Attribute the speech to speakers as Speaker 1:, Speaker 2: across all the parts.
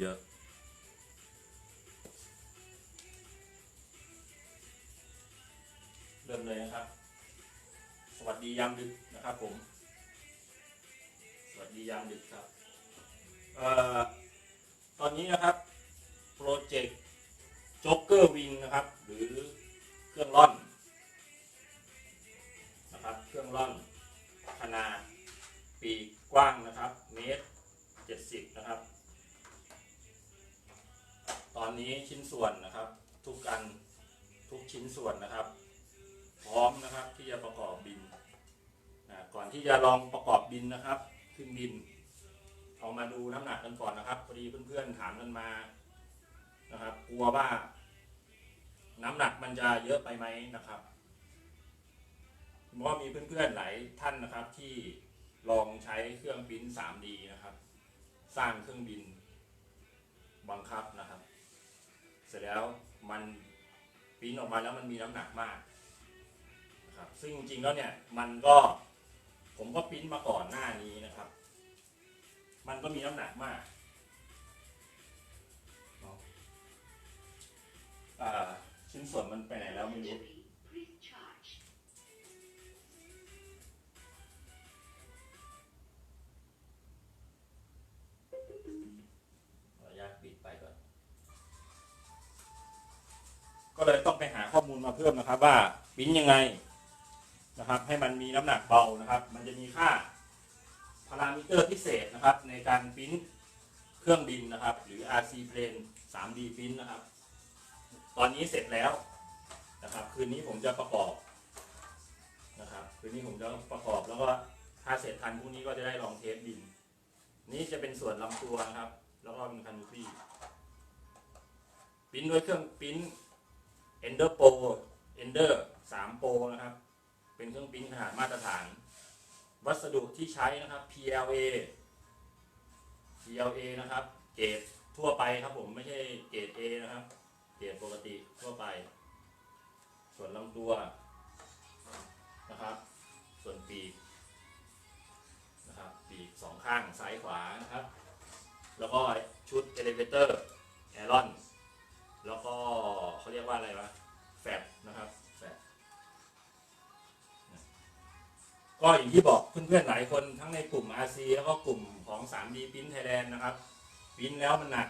Speaker 1: เยอะ เริ่มเลยนะครับ สวัสดียามดึกนะครับผม สวัสดียามดึกครับออตอนนี้นะครับ โปรเจกต์จ็อกเกอร์วิงนะครับ หรือเครื่องร่อนนะครับเครื่องร่อนขนาดปีกกว้างนะครับ เมตรเจ็ดสิบนะครับ ตอนนี้ชิ้นส่วนนะครับ ทุกกันทุกชิ้นส่วนนะครับ พร้อมนะครับที่จะประกอบบินนะก่อนที่จะลองประกอบบินนะครับ ขึ้นบินเอามาดูน้ำหนักกันก่อนนะครับพอดีเพื่อนๆถามกันมานะครับ กลัวว่า น้ำหนักมันจะเยอะไปไหมนะครับเพราะมีเพื่อนๆหลายท่านนะครับ ที่ลองใช้เครื่องปริ้น 3D นะครับ สร้างเครื่องบินบังคับนะครับ เสร็จแล้วมันปิ้นออกมาแล้วมันมีน้ำหนักมากนะครับซึ่งจริงๆแล้วเนี่ยมันก็ผมก็ปิ้นมาก่อนหน้านี้นะครับ มันก็มีน้ำหนักมากอ่าชิ้นส่วนมันไปไหนแล้วไม่รู้ ก็เลยต้องไปหาข้อมูลมาเพิ่มนะครับ ว่าปิ้นยังไงนะครับ ให้มันมีน้ำหนักเบานะครับ มันจะมีค่าพารามิเตอร์พิเศษนะครับ ในการปิ้นเครื่องบินนะครับ หรือ RC plane 3D ปิ้นนะครับ ตอนนี้เสร็จแล้วนะครับ คืนนี้ผมจะประกอบนะครับ คืนนี้ผมจะประกอบแล้วก็ถ้าเสร็จทันพรุ่งนี้ก็จะได้ลองเทสบิน นี่จะเป็นส่วนลำตัวนะครับ แล้วก็เป็นคันฟี่ปิ้นด้วยเครื่องปิ้น Ender Pro Ender 3 Pro นะครับ เป็นเครื่องปริ้นขนาดมาตรฐาน วัสดุที่ใช้นะครับ PLA PLA นะครับ เกรดทั่วไปครับผมไม่ใช่เกรด A นะครับ เกรดปกติทั่วไป ส่วนลำตัวนะครับ ส่วนปีกนะครับ ปีกสองข้างซ้ายขวานะครับ แล้วก็ชุดเอลิเวเตอร์แอรอน แล้วก็ เขาเรียกว่าอะไรวะแฟบนะครับแฟบก็อย่างที่บอกเพื่อนๆหลายคนทั้งในกลุ่ม RC แล้วก็กลุ่มของ 3D Print Thailand นะครับปริ้นแล้วมันหนัก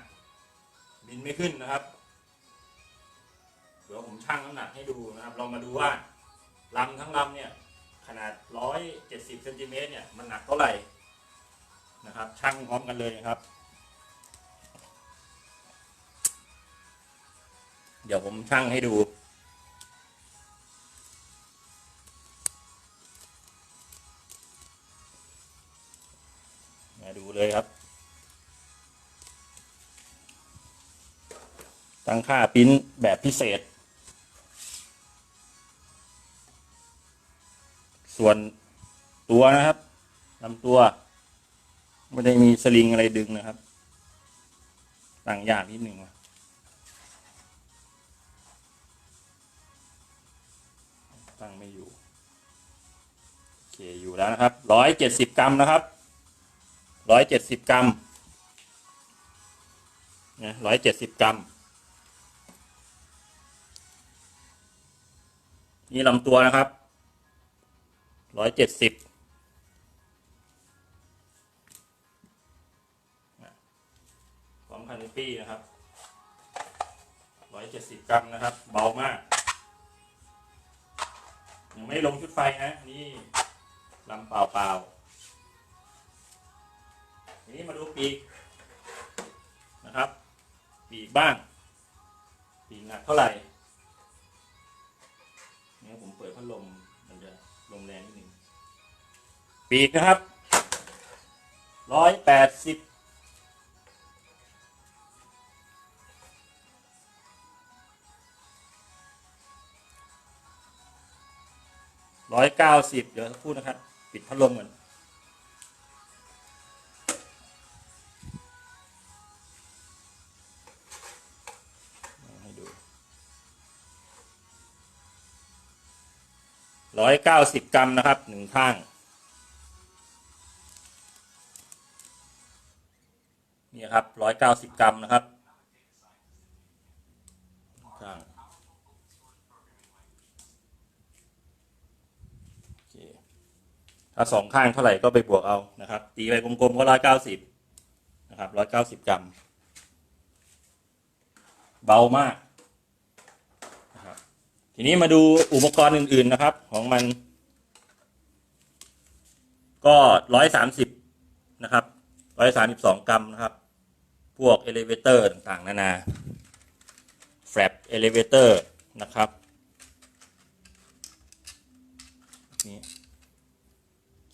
Speaker 1: บินไม่ขึ้นนะครับ เดี๋ยวผมชั่งน้ำหนักให้ดูนะครับ เรามาดูว่าลำทั้งลำเนี่ยขนาด 170เซนติเมตรเนี่ยมันหนักเท่าไหร่นะครับชั่งพร้อมกันเลยนะครับ ดี๋ยวผมชั่งให้ดู มาดูเลยครับ ตั้งค่าปิ้นแบบพิเศษ ส่วนตัวนะครับลำตัว ไม่ได้มีสลิงอะไรดึงนะครับตั้งยากนิดหนึ่งว่ะ ตั้งไม่อยู่ โอเค อยู่แล้วนะครับร้อยเจ็ดสิบกรัมนะครับร้อยเจ็ดสิบกรัมนะร้อยเจ็ดสิบกรัม นี่ลำตัวนะครับร้อยเจ็ดสิบพร้อมคันปี้นะครับร้อยเจ็ดสิบกรัมนะครับ เบามาก ยังไม่ลงชุดไฟนะนี่ลำเปล่าเปล่าทีนี้มาดูปีกนะครับ ปีกบ้าง ปีกหนักเท่าไหร่เนี่ยผมเปิดพัดลมมันจะลมแรงนิดนึงปีกนะครับร้อยแปดสิบ ร้อยเก้าสิบเดี๋ยวสักครู่นะครับ ปิดพัดลมก่อนให้ดูร้อยเก้าสิบกรัมนะครับหนึ่งข้าง นี่ครับร้อยเก้าสิบกรัมนะครับข้างโอเค ถ้าสองข้างเท่าไหร่ก็ไปบวกเอานะครับ ตีไปกลมๆก็ร้อยเก้าสิบนะครับร้อยเก้าสิบกรัม เบามากนะครับทีนี้มาดูอุปกรณ์อื่น ๆนะครับ ของมัน ก็ร้อยสามสิบนะครับร้อยสามสิบสองกรัมนะครับ พวกเอลิเวเตอร์ต่างๆ นานาแฟลปเอลิเวเตอร์นะครับนี่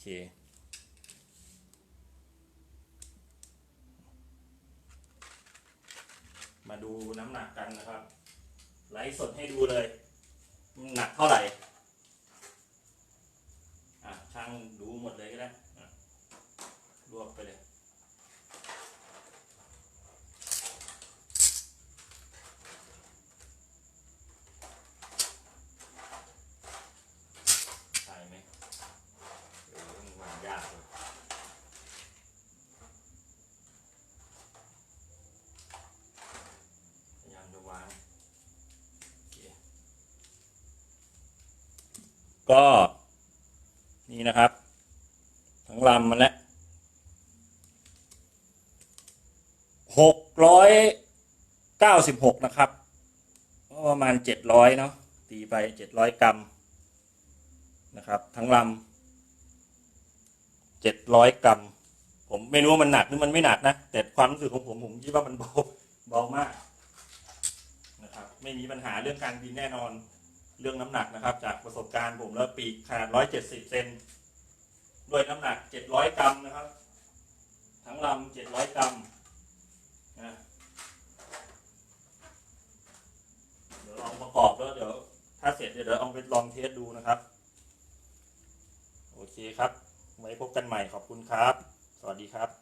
Speaker 1: เค มาดูน้ำหนักกันนะครับ ไลฟ์สดให้ดูเลย หนักเท่าไหร่อะช่างดูหมดเลยก็ได้รวบไปเลย ใช่ไหมเออมันวางยากเลยพยายามจะวางโอเค ก็นี่นะครับ ทั้งลำมันแล้วหกร้อยเก้าสิบหกนะครับก็ประมาณเจ็ดร้อยเนาะตีไปเจ็ดร้อยกรัมนะครับ ทั้งลำเจ็ดร้อยกรัม ผมไม่รู้ว่ามันหนักหรือมันไม่หนักนะ แต่ความรู้สึกของผมผมคิดว่ามันเบาเบามากนะครับ ไม่มีปัญหาเรื่องการบินแน่นอน เรื่องน้ำหนักนะครับ จากประสบการณ์ผมแล้วปีกขนาด 170 เซนด้วยน้ำหนัก 700 กรัมนะครับ ทั้งลำ700 กรัมนะเดี๋ยวลองประกอบแล้วเดี๋ยวถ้าเสร็จเดี๋ยวเอาไปลองเทสดูนะครับ โอเคครับ ไว้พบกันใหม่ขอบคุณครับ สวัสดีครับ